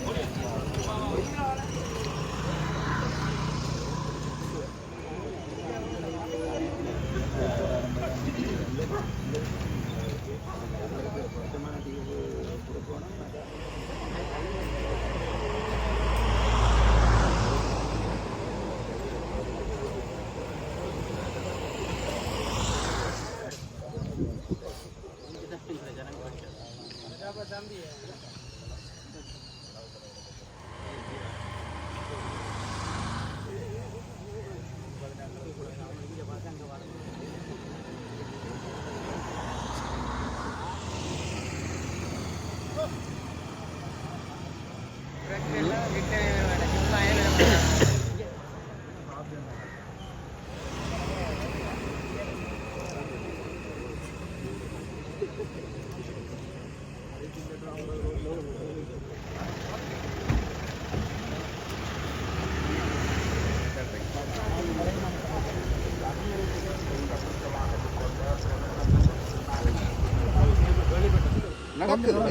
おいしそうだね。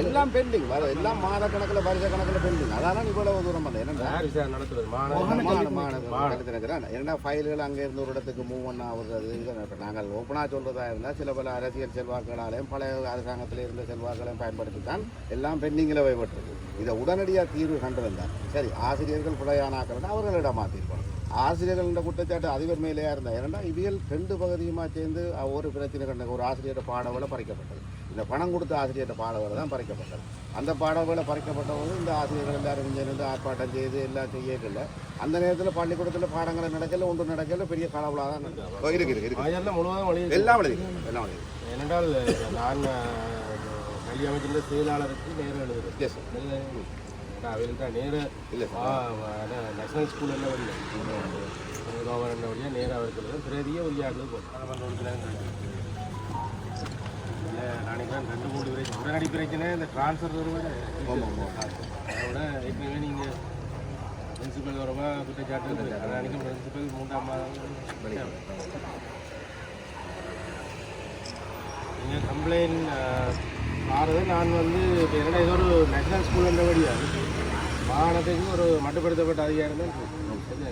எல்லாம் பெண்டிங். வர எல்லாம் மாத கணக்கில் வருஷ கணக்கில் பெண்டிங். அதெல்லாம் இவ்வளவு தூரம் பண்ணல ஏன்னா ஃபைல்கள் அங்கே இருந்து ஒரு இடத்துக்கு மூவ் பண்ண ஆகுறது இப்ப நாங்கள் ஓப்பனாக சொல்றதா இருந்தால் சில பல அரசியல் செல்வாக்குகளாலையும் பழைய அரசாங்கத்தில் இருந்த செல்வாக்களையும் பயன்படுத்தி தான் எல்லாம் பெண்டிங்கில் வைப்பட்டிருக்கு இதை உடனடியாக தீர்வு கண்டிருந்தார் சரி ஆசிரியர்கள் பிழையானாக்கள் அவர்களிடம் மாற்றிருக்கணும் ஆசிரியர்கள் குற்றச்சாட்டு அதிபர் மேலேயா இருந்தா ஏன்னா இவியல் ரெண்டு பகுதியுமா சேர்ந்து ஒரு பிரச்சனை கண்ட ஒரு ஆசிரியர் பாடவேளை பறிக்கப்பட்டது. இந்த பணம் கொடுத்த ஆசிரியர் பாடவேளை தான் பறிக்கப்பட்டது. அந்த பாடவேளை பறிக்கப்பட்ட போது இந்த ஆசிரியர்கள் எல்லாரும் இங்கே இருந்து ஆர்ப்பாட்டம் செய்து எல்லாம் செய்யல அந்த நேரத்தில் பள்ளிக்கூடத்தில் பாடங்கள் நடக்கல ஒன்று நடக்கல பெரிய கலவலாக தான். இருக்கு இருக்கு ஆயெல்லாம் முழுவதும் வழி எல்லாம் எழுதி எல்லாம் எழுதி ஏனென்றால் நான் கல்வி அமைச்சிருந்த செயலாளருக்கு நேரம் சார் அவர்கிட்ட நேர இல்லை நேஷனல் ஸ்கூல் கவர்னர் வழியாக நேராக எழுதுறேன் பிரதியே போகிறேன் இல்லை நினைக்கிறேன் ரெண்டு மூணு பிரச்சனை உடனடி பிரச்சனை இந்த ட்ரான்ஸ்ஃபர் அதோட ஏற்கனவே நீங்கள் பிரின்சிபல் வரவா குற்றச்சாட்டு நினைக்கிறேன் பிரின்சிபல் மூன்றாம் மாதம். நீங்கள் கம்ப்ளைண்ட் ஆறது நான் வந்து இப்போ என்னடா ஏதோ ஒரு நேஷனல் ஸ்கூல் என்றபடியா மாகாணத்துக்கு ஒரு மட்டுப்படுத்தப்பட்ட அதிகாரம் தான்?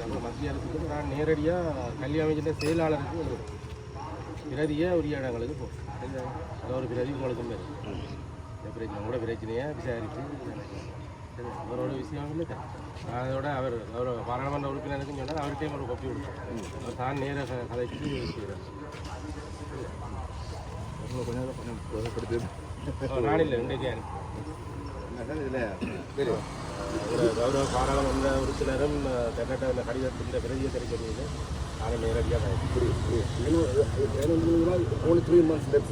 நம்ம மத்திய அரசுக்கு நான் நேரடியாக கல்வி அமைச்சிட்ட செயலாளருக்கு ஒரு பிரதியை உரிய இடங்களுக்கு போகும் ஒரு பிரதி உங்களுக்கு மேல். பிரச்சனை கூட பிரச்சனையை? விசாரித்து சரி, அவரோட விஷயம் இல்லை அதோட அவர் அவர் பாராளுமன்ற உறுப்பினருக்கும் சொன்னால் அவர்கிட்டையும் ஒரு கொப்பி கொடுத்தேன் அவர் தான் நேராக கதைச்சு செய்கிறார். நான் இல்லை இன்றைக்கு இதில்? கௌரவ பாராளுமன்ற உறுப்பினரும் கர்நாடக இந்த கடிதத்தின் பிரதியை தெரிவிக்கிறது நாங்கள் நேரடியாக only three months left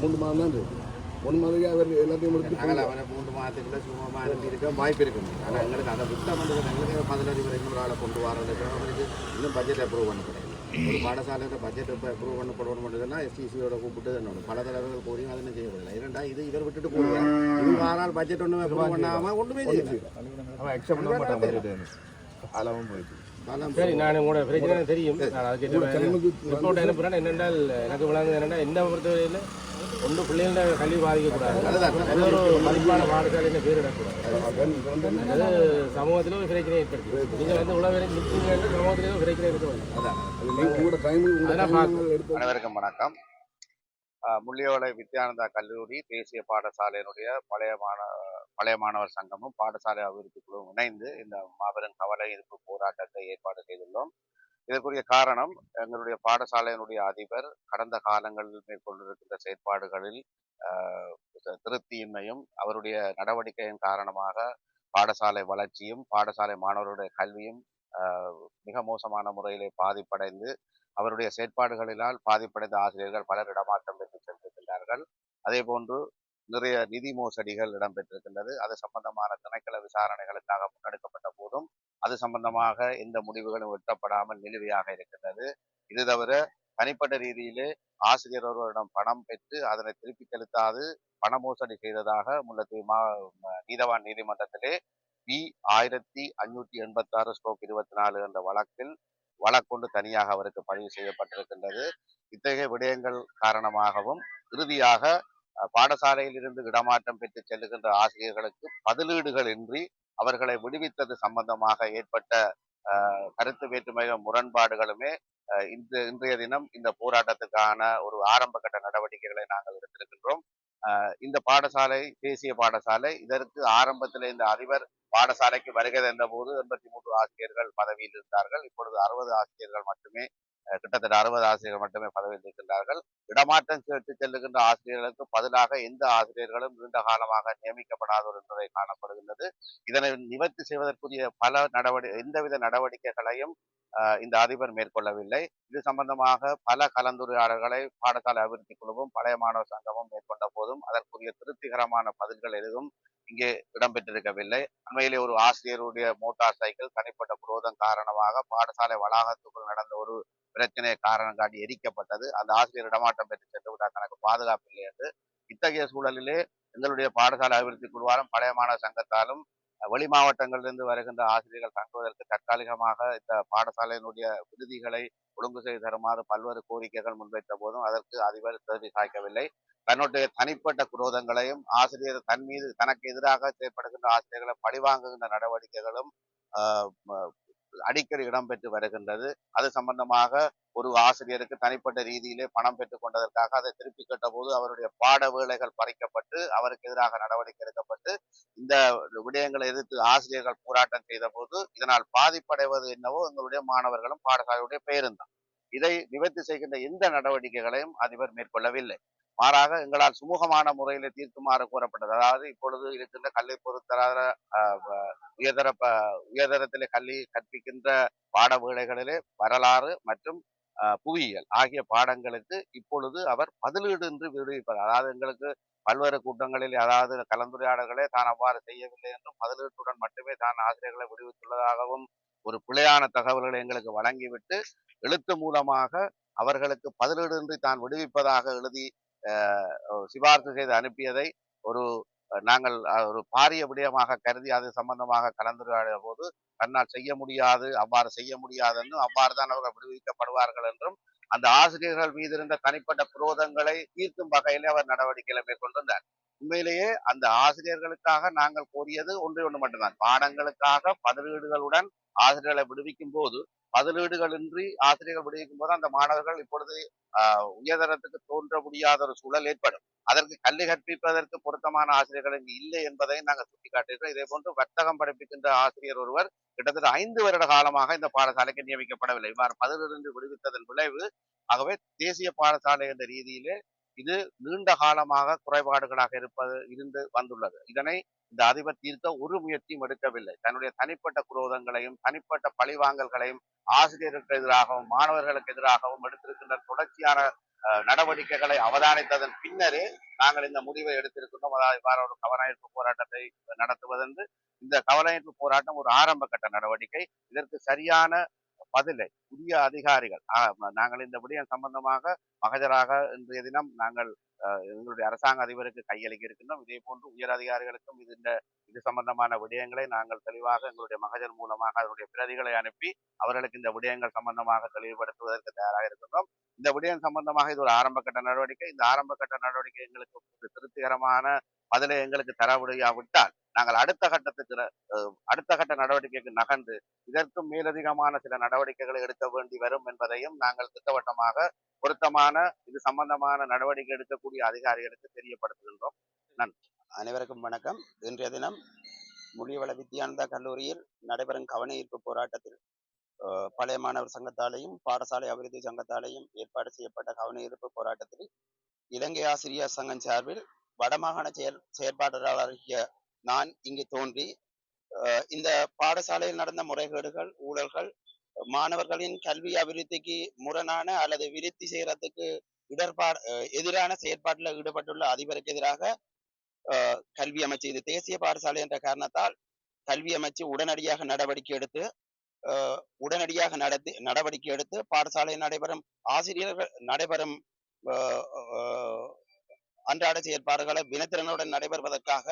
மூணு மாதம் தான் இருக்கு ஒன்று மாதிரி அவர் எல்லாத்தையும் முடிச்சு நாங்கள் அவனை மூன்று மாதத்துக்குள்ள சுகமாக அனுப்பியிருக்க வாய்ப்பு இருக்கு ஆனால் எங்களுக்கு அதை புத்தகம் வந்து எங்களுக்கு பதினஞ்சு வரை ஒரு ஆளை கொண்டு வரதுக்கு அவருக்கு இன்னும் பட்ஜெட் அப்ரூவ் பண்ணப்படாது ஒரு பாடசாலையில் பட்ஜெட் இப்போ அப்ரூவ் பண்ணப்படணும் மட்டும்தான் எஸ்டிசியோட கூப்பிட்டு என்னோட பல தலைவர்கள் கோரியும் அதை செய்யப்படல இரண்டா இது இவர் விட்டுட்டு போடுவார் இவங்க ஆனால் பட்ஜெட் ஒன்றுமே அப்ரூவ் பண்ணாமல் ஒன்றுமே செய்யல அவன் அக்செப்ட் பண்ண மாட்டான் அளவும் போயிடுச்சு சரி நான் உங்களோட பிரச்சனை தெரியும். நான் அதுக்கு ரிப்போர்ட் அனுப்புகிறேன் என்னென்றால் எனக்கு விளங்குது என்னென்னா என்ன பொறுத்தவரையில் ஒன்று பிள்ளைகளோட கல்வி பாதிக்கக்கூடாது. அது ஒரு மதிப்பான பாடசாலைன்னு பேரிடக்கூடாது அது சமூகத்தில் ஒரு பிரச்சனை. ஏற்படுத்தி நீங்கள் வந்து உழவு நிற்கீங்க சமூகத்திலே ஒரு பிரச்சனை இருக்க எடுத்து அனைவருக்கும் வணக்கம். முள்ளியோலை வித்யானந்தா கல்லூரி தேசிய பாடசாலையினுடைய பழைய மாண பழைய மாணவர் சங்கமும் பாடசாலை அபிவிருத்தி குழுவும் இணைந்து இந்த மாபெரும் கவலை எதிர்ப்பு போராட்டத்தை ஏற்பாடு செய்துள்ளோம். இதற்குரிய காரணம் எங்களுடைய பாடசாலையினுடைய அதிபர் கடந்த காலங்களில் மேற்கொண்டிருக்கின்ற செயற்பாடுகளில் ஆஹ் திருப்தியின்மையும் அவருடைய நடவடிக்கையின் காரணமாக பாடசாலை வளர்ச்சியும் பாடசாலை மாணவருடைய கல்வியும் ஆஹ் மிக மோசமான முறையிலே பாதிப்படைந்து அவருடைய செயற்பாடுகளினால் பாதிப்படைந்த ஆசிரியர்கள் பலர் இடமாற்றம் பெற்று சென்றிருக்கின்றார்கள். அதே போன்று நிறைய நிதி மோசடிகள் இடம்பெற்றிருக்கின்றது. அது சம்பந்தமான திணைக்கள விசாரணைகளுக்காக முன்னெடுக்கப்பட்ட போதும் அது சம்பந்தமாக எந்த முடிவுகளும் எட்டப்படாமல் நிலுவையாக இருக்கின்றது. இது தவிர தனிப்பட்ட ரீதியிலே ஆசிரியர் ஒருவரிடம் பணம் பெற்று அதனை திருப்பி செலுத்தாது பண மோசடி செய்ததாக முல்லத்தீவு மா நீதவான் நீதிமன்றத்திலே பி ஆயிரத்தி அஞ்சூற்றி எண்பத்தாறு ஸ்ட்ரோக் இருபத்தி நாலு என்ற வழக்கில் வழக்கொண்டு தனியாக அவருக்கு பதிவு செய்யப்பட்டிருக்கின்றது. இத்தகைய விடயங்கள் காரணமாகவும் இறுதியாக பாடசாலையில் இருந்து இடமாற்றம் பெற்று செல்லுகின்ற ஆசிரியர்களுக்கு பதிலீடுகள் இன்றி அவர்களை விடுவித்தது சம்பந்தமாக ஏற்பட்ட கருத்து வேற்றுமை முரண்பாடுகளுமே இன்று இன்றைய தினம் இந்த போராட்டத்துக்கான ஒரு ஆரம்ப கட்ட நடவடிக்கைகளை நாங்கள் எடுத்திருக்கின்றோம். இந்த பாடசாலை தேசிய பாடசாலை இதற்கு ஆரம்பத்தில் இந்த அதிபர் பாடசாலைக்கு வருகை தந்த போது எண்பத்தி மூன்று ஆசிரியர்கள் பதவியில் இருந்தார்கள். இப்பொழுது அறுபது ஆசிரியர்கள் மட்டுமே கிட்டத்தட்ட அறுபது ஆசிரியர்கள் மட்டுமே பதவியில் இருக்கின்றார்கள் இடமாற்றம் பெற்று செல்லுகின்ற ஆசிரியர்களுக்கு பதிலாக எந்த ஆசிரியர்களும் நீண்ட காலமாக நியமிக்கப்படாத ஒரு நிலை காணப்படுகின்றது. இதனை நிவர்த்தி செய்வதற்குரிய பல நடவடி எந்தவித நடவடிக்கைகளையும் இந்த அதிபர் மேற்கொள்ளவில்லை. இது சம்பந்தமாக பல கலந்துரையாடல்களை பாடசாலை அபிவிருத்தி குழுவும் பழைய மாணவர் சங்கமும் மேற்கொண்ட போதும் அதற்குரிய திருப்திகரமான பதில்கள் எதுவும் இங்கே இடம்பெற்றிருக்கவில்லை. அண்மையிலே ஒரு ஆசிரியருடைய மோட்டார் சைக்கிள் தனிப்பட்ட குரோதம் காரணமாக பாடசாலை வளாகத்துக்குள் நடந்த ஒரு பிரச்சனை காரணம் காட்டி எரிக்கப்பட்டது. அந்த ஆசிரியர் இடமாற்றம் பெற்று சென்று விட்டால் தனக்கு பாதுகாப்பு இல்லை என்று. இத்தகைய சூழலிலே எங்களுடைய பாடசாலை அபிவிருத்தி குழுவாலும் பழைய சங்கத்தாலும் வெளி மாவட்டங்களிலிருந்து வருகின்ற ஆசிரியர்கள் தங்குவதற்கு தற்காலிகமாக இந்த பாடசாலையினுடைய விடுதிகளை ஒழுங்கு செய்து தருமாறு பல்வேறு கோரிக்கைகள் முன்வைத்த போதும் அதற்கு அதிபர் செவி சாய்க்கவில்லை தன்னுடைய தனிப்பட்ட குரோதங்களையும் ஆசிரியர் தன் மீது தனக்கு எதிராக செயற்படுகின்ற ஆசிரியர்களை பழிவாங்குகின்ற நடவடிக்கைகளும் ஆஹ், அடிக்கடி இடம்பெற்று வருகின்றது. அது சம்பந்தமாக ஒரு ஆசிரியருக்கு தனிப்பட்ட ரீதியிலே பணம் பெற்றுக் கொண்டதற்காக அதை திருப்பி கட்டபோது அவருடைய பாட வேலைகள் பறிக்கப்பட்டு அவருக்கு எதிராக நடவடிக்கை எடுக்கப்பட்டு இந்த விடயங்களை எதிர்த்து ஆசிரியர்கள் போராட்டம் செய்த போது இதனால் பாதிப்படைவது என்னவோ எங்களுடைய மாணவர்களும் பாடசாலையுடைய பேருந்தான். இதை நிவர்த்தி செய்கின்ற எந்த நடவடிக்கைகளையும் அதிபர் மேற்கொள்ளவில்லை. மாறாக எங்களால் சுமூகமான முறையில் தீர்க்குமாறு கூறப்பட்டது. அதாவது இப்பொழுது இருக்கின்ற கல்வி பொறுத்தராத உயர்தர ப- உயர்தரத்திலே கல்வி கற்பிக்கின்ற பாட வேளைகளிலே வரலாறு மற்றும் புவியியல் ஆகிய பாடங்களுக்கு இப்பொழுது அவர் பதிலீடு என்று விடுவிப்பார் அதாவது எங்களுக்கு பல்வேறு கூட்டங்களில் அதாவது கலந்துரையாடல்களே தான் அவ்வாறு செய்யவில்லை என்றும் பதிலீட்டுடன் மட்டுமே தான் ஆசிரியர்களை விடுவித்துள்ளதாகவும் ஒரு பிழையான தகவல்களை எங்களுக்கு வழங்கிவிட்டு எழுத்து மூலமாக அவர்களுக்கு பதிலீடின்றி தான் விடுவிப்பதாக எழுதி அஹ், சிபார்சு செய்து அனுப்பியதை ஒரு நாங்கள் ஒரு பாரிய விடயமாக கருதி அது சம்பந்தமாக கலந்துரையாடிய போது தன்னால் செய்ய முடியாது அவ்வாறு செய்ய முடியாது என்றும் அவ்வாறு தான் அவர்கள் விடுவிக்கப்படுவார்கள் என்றும் அந்த ஆசிரியர்கள் மீது இருந்த தனிப்பட்ட குரோதங்களை தீர்க்கும் வகையிலே அவர் நடவடிக்கைகளை மேற்கொண்டிருந்தார். உண்மையிலேயே அந்த ஆசிரியர்களுக்காக நாங்கள் கோரியது ஒன்றே ஒன்று மட்டும்தான். பாடங்களுக்காக பதிலீடுகளுடன் ஆசிரியர்களை விடுவிக்கும் போது பதிலீடுகளின்றி ஆசிரியர்கள் விடுவிக்கும் போது அந்த மாணவர்கள் இப்பொழுது ஆஹ், உயர்தரத்துக்கு தோன்ற முடியாத ஒரு சூழல் ஏற்படும். அதற்கு கல்வி கற்பிப்பதற்கு பொருத்தமான ஆசிரியர்கள் இங்கு இல்லை என்பதை நாங்கள் சுட்டிக்காட்டுகிறோம் இதே போன்று வர்த்தகம் படிப்பிக்கின்ற ஆசிரியர் ஒருவர் கிட்டத்தட்ட ஐந்து வருட காலமாக இந்த பாடசாலைக்கு நியமிக்கப்படவில்லை. இவ்வாறு பதிலிருந்து விடுவித்ததன் விளைவு ஆகவே தேசிய பாடசாலை என்ற ரீதியிலே இது நீண்ட காலமாக குறைபாடுகளாக இருப்பது இருந்து வந்துள்ளது. இதனை இந்த அதிபர் தீர்க்க ஒரு முயற்சியும் எடுக்கவில்லை. தன்னுடைய தனிப்பட்ட குரோதங்களையும் தனிப்பட்ட பழிவாங்கல்களையும் ஆசிரியருக்கு எதிராகவும் மாணவர்களுக்கு எதிராகவும் எடுத்திருக்கின்ற தொடர்ச்சியான நடவடிக்கைகளை அவதானித்ததன் பின்னரே நாங்கள் இந்த முடிவை எடுத்திருக்கின்றோம். அதாவது இவ்வாறு ஒரு கவனஈர்ப்பு போராட்டத்தை நடத்துவதென்று. இந்த கவனஈர்ப்பு போராட்டம் ஒரு ஆரம்ப கட்ட நடவடிக்கை. இதற்கு சரியான பதிலை புதிய அதிகாரிகள். நாங்கள் இந்த விடயம் சம்பந்தமாக மகஜராக இன்றைய தினம் நாங்கள் அஹ், எங்களுடைய அரசாங்க அதிபருக்கு கையளிக்க இருக்கின்றோம். இதே போன்று உயர் அதிகாரிகளுக்கும் இது இந்த இது சம்பந்தமான விடயங்களை நாங்கள் தெளிவாக எங்களுடைய மகஜர் மூலமாக அதனுடைய பிரதிகளை அனுப்பி அவர்களுக்கு இந்த விடயங்கள் சம்பந்தமாக தெளிவுபடுத்துவதற்கு தயாராக இருக்கின்றோம். இந்த விடயம் சம்பந்தமாக இது ஒரு ஆரம்ப கட்ட நடவடிக்கை. இந்த ஆரம்ப கட்ட நடவடிக்கை எங்களுக்கு திருப்திகரமான பதிலை எங்களுக்கு தரவுடையாவிட்டால் நாங்கள் அடுத்த கட்டத்துக்கு அடுத்த கட்ட நடவடிக்கைக்கு நகர்ந்து இதற்கும் மேலதிகமான சில நடவடிக்கைகளை எடுக்க வேண்டி வரும் என்பதையும் நாங்கள் திட்டவட்டமாக பொருத்தமான இது சம்பந்தமான நடவடிக்கை எடுக்கக்கூடிய அதிகாரிகளுக்கு தெரியப்படுத்துகின்றோம். அனைவருக்கும் வணக்கம். இன்றைய தினம் முடிவள வித்யானந்தா கல்லூரியில் நடைபெறும் கவன ஈர்ப்பு போராட்டத்தில் பழைய மாணவர் சங்கத்தாலேயும் பாடசாலை அபிவிருத்தி சங்கத்தாலேயும் ஏற்பாடு செய்யப்பட்ட கவன ஈர்ப்பு போராட்டத்தில் இலங்கை ஆசிரியர் சங்கம் சார்பில் வடமாகாண செயல் செயற்பாட்டாளராகிய நான் இங்கு தோன்றி அஹ், இந்த பாடசாலையில் நடந்த முறைகேடுகள் ஊழல்கள் மாணவர்களின் கல்வி அபிவிருத்திக்கு முரணான அல்லது விருத்தி செய்யறதுக்கு இடர்பாடு எதிரான செயற்பாட்டில் ஈடுபட்டுள்ள அதிபருக்கு எதிராக அஹ், கல்வி அமைச்சு இது தேசிய பாடசாலை என்ற காரணத்தால் கல்வி அமைச்சு உடனடியாக நடவடிக்கை எடுத்து அஹ், உடனடியாக நடத்தி நடவடிக்கை எடுத்து பாடசாலையில் நடைபெறும் ஆசிரியர்கள் நடைபெறும் அஹ், அன்றாட செயற்பாடுகளை வினத்திறனுடன் நடைபெறுவதற்காக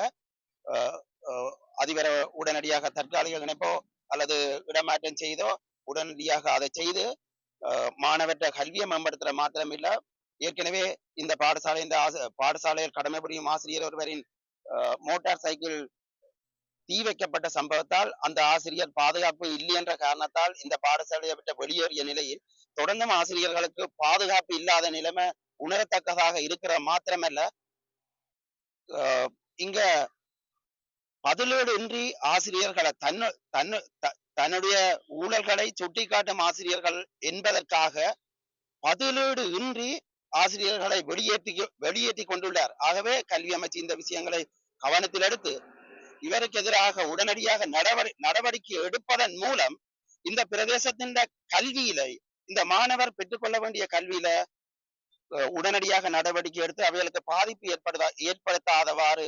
அதிபர உடனடியாக தற்காலிக இணைப்போ அல்லது இடமாற்றம் செய்தோ உடனடியாக அதை செய்து மாணவற்ற கல்வியை மேம்படுத்துற மாத்திரம் இல்லை ஏற்கனவே இந்த பாடசாலை இந்த பாடசாலையில் கடமை புரியும் ஆசிரியர் ஒருவரின் அஹ், மோட்டார் சைக்கிள் தீ வைக்கப்பட்ட சம்பவத்தால் அந்த ஆசிரியர் பாதுகாப்பு இல்லை என்ற காரணத்தால் இந்த பாடசாலையை விட்டு வெளியேறிய நிலையில் தொடர்ந்தும் ஆசிரியர்களுக்கு பாதுகாப்பு இல்லாத நிலைமை உணரத்தக்கதாக இருக்கிற மாத்திரமல்ல இங்க பதிலீடு இன்றி ஆசிரியர்களை தன்னு தன்னு தன்னுடைய ஊழல்களை சுட்டிக்காட்டும் ஆசிரியர்கள் என்பதற்காக பதிலீடு இன்றி ஆசிரியர்களை வெளியேற்றி வெளியேற்றி கொண்டுள்ளார். ஆகவே கல்வி அமைச்சு இந்த விஷயங்களை கவனத்தில் எடுத்து இவருக்கு எதிராக உடனடியாக நடவடிக்கை எடுப்பதன் மூலம் இந்த பிரதேசத்தின் கல்வியில இந்த மாணவர் பெற்றுக்கொள்ள வேண்டிய கல்வியில உடனடியாக நடவடிக்கை எடுத்து அவைகளுக்கு பாதிப்பு ஏற்படுதா ஏற்படுத்தாதவாறு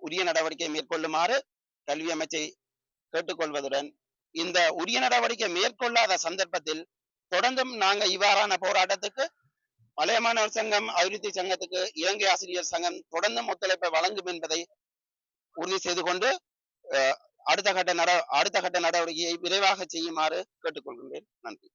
உரிய நடவடிக்கை மேற்கொள்ளுமாறு கல்வி அமைச்சை கேட்டுக்கொள்வதுடன் இந்த உரிய நடவடிக்கை மேற்கொள்ளாத சந்தர்ப்பத்தில் தொடர்ந்தும் நாங்க இவ்வாறான போராட்டத்துக்கு பழைய மாணவர் சங்கம் அபிவிருத்தி சங்கத்துக்கு இலங்கை ஆசிரியர் சங்கம் தொடர்ந்தும் ஒத்துழைப்பை வழங்கும் என்பதை உறுதி செய்து கொண்டு அடுத்த கட்ட நட அடுத்த கட்ட நடவடிக்கையை விரைவாக செய்யுமாறு கேட்டுக்கொள்கின்றேன். நன்றி.